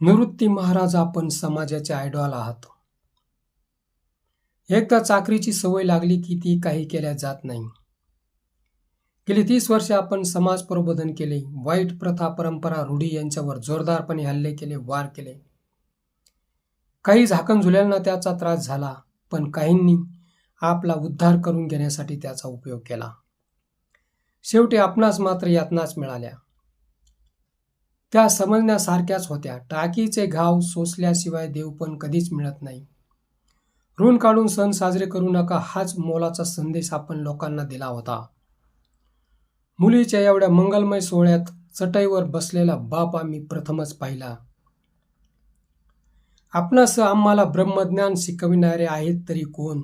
निवृत्ती महाराज आपण समाजाचे आयडॉल आहात. एकदा चाकरीची सवय लागली की ती काही केल्या जात नाही. गेली तीस वर्षे आपण समाज प्रबोधन केले वाईट प्रथा परंपरा रूढी यांच्यावर जोरदारपणे हल्ले केले वार केले. काही झाकण झुल्यांना त्याचा त्रास झाला पण काहींनी आपला उद्धार करून घेण्यासाठी त्याचा उपयोग केला. शेवटी आपणास मात्र यातनाच मिळाल्या. त्या समजण्यासारख्याच होत्या. टाकीचे घाव सोसल्याशिवाय देव पण कधीच मिळत नाही. ऋण काढून सण साजरे करू नका हाच मोलाचा संदेश आपण लोकांना दिला होता. मुलीच्या एवढ्या मंगलमय सोहळ्यात चटईवर बसलेला बाप आम्ही प्रथमच पाहिला. आपणास आम्हाला ब्रह्मज्ञान शिकविणारे आहेत तरी कोण?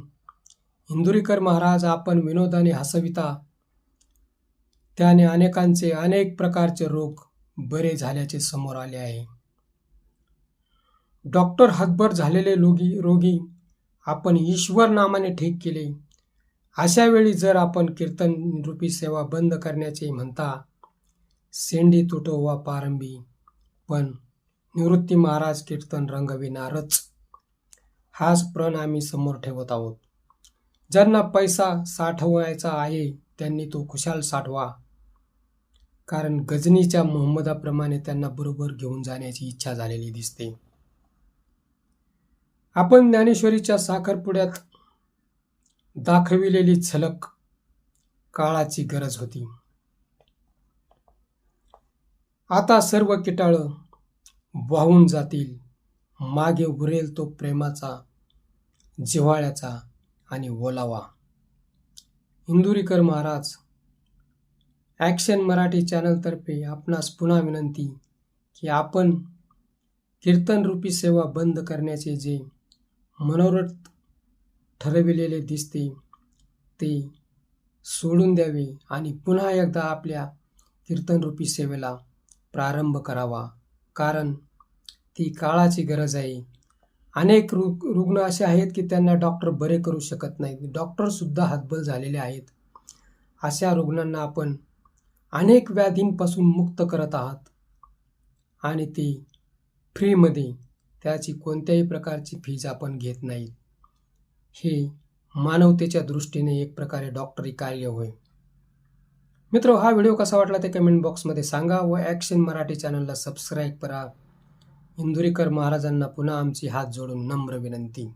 इंदुरीकर महाराज आपण विनोदाने हसविता त्याने अनेकांचे अनेक प्रकारचे रोग बरे झाल्याचे समोर आले आहे. डॉक्टर हातभर झालेले रोगी रोगी आपण ईश्वर नामाने ठीक केले. अशा वेळी जर आपण कीर्तन रूपी सेवा बंद करण्याचे म्हणता सेंडी तुटो वा पारंबी पण निवृत्ती महाराज कीर्तन रंगविणारच. हाच प्रण आम्ही समोर ठेवत आहोत. ज्यांना पैसा साठवायचा आहे त्यांनी तो खुशाल साठवा. कारण गजनीच्या मोहम्मदाप्रमाणे त्यांना बरोबर घेऊन जाण्याची इच्छा झालेली दिसते. आपण ज्ञानेश्वरीच्या साखरपुड्यात दाखविलेली झलक काळाची गरज होती. आता सर्व किटाळ वाहून जातील. मागे उरेल तो प्रेमाचा जिव्हाळ्याचा आणि ओलावा. इंदुरीकर महाराज ॲक्शन मराठी चॅनलतर्फे आपणास पुन्हा विनंती की आपण कीर्तनरूपी सेवा बंद करण्याचे जे मनोरथ ठरविलेले दिसते ते सोडून द्यावे आणि पुन्हा एकदा आपल्या कीर्तनरूपी सेवेला प्रारंभ करावा. कारण ती काळाची गरज आहे. अनेक रुग रुग्ण असे आहेत की त्यांना डॉक्टर बरे करू शकत नाहीत. डॉक्टरसुद्धा हातबल झालेले आहेत. अशा रुग्णांना आपण अनेक व्याधींपासून मुक्त करत आहात. आणि ती फ्रीमध्ये त्याची कोणत्याही प्रकारची फीज आपण घेत नाहीत. हे मानवतेच्या दृष्टीने एक प्रकारे डॉक्टरी कार्य होय. मित्र हा व्हिडिओ कसा वाटला ते कमेंट बॉक्समध्ये सांगा व ॲक्शन मराठी चॅनलला सबस्क्राईब करा. इंदुरीकर महाराजांना पुन्हा आमची हात जोडून नम्र विनंती.